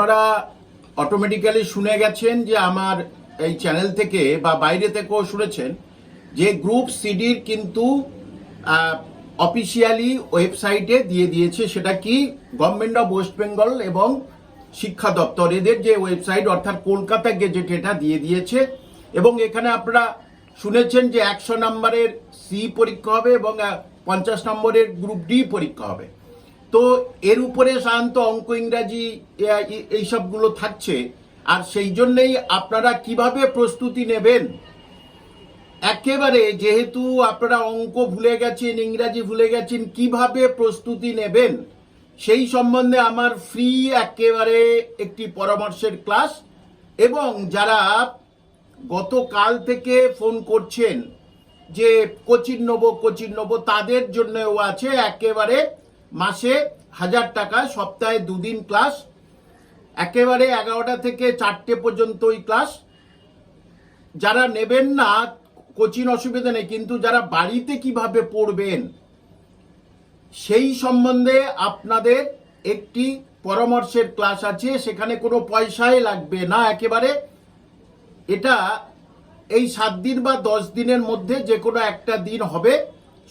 আপনারা অটোমেটিক্যালি শুনে গেছেন যে আমার এই চ্যানেল থেকে বা বাইরে থেকেও শুনেছেন যে গ্রুপ সিডির কিন্তু অফিসিয়ালি ওয়েবসাইটে দিয়ে দিয়েছে। সেটা কি? গভর্নমেন্ট অফ ওয়েস্ট বেঙ্গল এবং শিক্ষা দপ্তর। এদের যে ওয়েবসাইট অর্থাৎ কলকাতা গেজেট এটা দিয়ে দিয়েছে। এবং এখানে আপনারা শুনেছেন যে একশো নম্বরের সি পরীক্ষা হবে এবং পঞ্চাশ নম্বরের গ্রুপ ডি পরীক্ষা হবে। তো এর উপরে সাধারণত অঙ্ক ইংরাজি এইসবগুলো থাকছে। আর সেই জন্যেই আপনারা কীভাবে প্রস্তুতি নেবেন? একেবারে যেহেতু আপনারা অঙ্ক ভুলে গেছেন, ইংরাজি ভুলে গেছেন, কীভাবে প্রস্তুতি নেবেন? সেই সম্বন্ধে আমার ফ্রি একেবারে একটি পরামর্শের ক্লাস। এবং যারা গতকাল থেকে ফোন করছেন যে কোচিং নেব, কোচিন নেব, তাদের জন্যও আছে একেবারে মাসে হাজার টাকা সপ্তাহে দুদিন ক্লাস, একেবারে এগারোটা থেকে চারটে পর্যন্ত ওই ক্লাস। যারা নেবেন না, কোচিং অসুবিধা নেই, কিন্তু যারা বাড়িতে কীভাবে পড়বেন, সেই সম্বন্ধে আপনাদের একটি পরামর্শের ক্লাস আছে, সেখানে কোনো পয়সাই লাগবে না, একেবারে। এটা এই সাত দিন বা দশ দিনের মধ্যে যে কোনো একটা দিন হবে,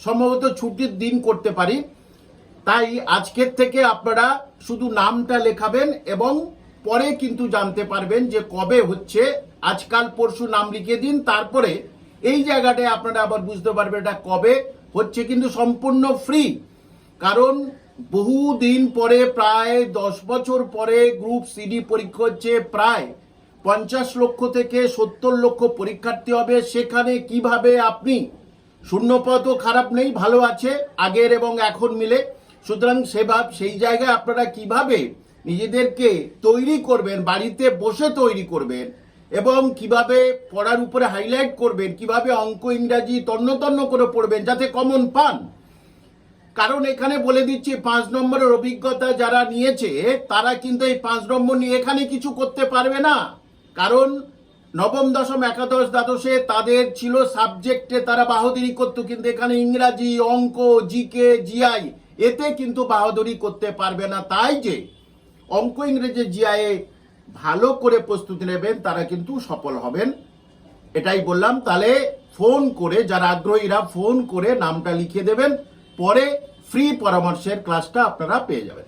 সম্ভবত ছুটির দিন করতে পারি। তাই আজকের থেকে আপনারা শুধু নামটা লেখাবেন এবং পরে কিন্তু জানতে পারবেন যে কবে হচ্ছে। আজকাল পরশু নাম লিখে দিন, তারপরে এই জায়গাটায় আপনারা আবার বুঝতে পারবেন এটা কবে হচ্ছে কিন্তু সম্পূর্ণ ফ্রি কারণ বহু দিন পরে, প্রায় দশ বছর পরে গ্রুপ সিডি পরীক্ষা হচ্ছে, প্রায় পঞ্চাশ লক্ষ থেকে সত্তর লক্ষ পরীক্ষার্থী হবে। সেখানে কীভাবে আপনি শূন্যপদও খারাপ নেই, ভালো আছে, আগের এবং এখন মিলে। সুতরাং সেভাব সেই জায়গায় আপনারা কীভাবে নিজেদেরকে তৈরি করবেন, বাড়িতে বসে তৈরি করবেন, এবং কীভাবে পড়ার উপরে হাইলাইট করবেন, কীভাবে অঙ্ক ইংরাজি তন্ন তন্ন করে পড়বেন যাতে কমন পান? কারণ এখানে বলে দিচ্ছি, পাঁচ নম্বরের অভিজ্ঞতা যারা নিয়েছে, তারা কিন্তু এই পাঁচ নম্বর নিয়ে এখানে কিছু করতে পারবে না। কারণ নবম, দশম, একাদশ, দ্বাদশে তাদের ছিল সাবজেক্টে তারা বাহাদুরি করতো, কিন্তু এখানে ইংরাজি, অঙ্ক, জিকে, জিআই এতে কিন্তু বাহাদুরি করতে পারবে না। তাই যে অঙ্ক ইংরেজি জিয়ায়ে ভালো করে প্রস্তুতি নেবেন, তারা কিন্তু সফল হবেন। এটাই বললাম। তাহলে ফোন করে, যারা আগ্রহীরা, ফোন করে নামটা লিখে দেবেন। পরে ফ্রি পরামর্শের ক্লাসটা আপনারা পেয়ে যাবেন।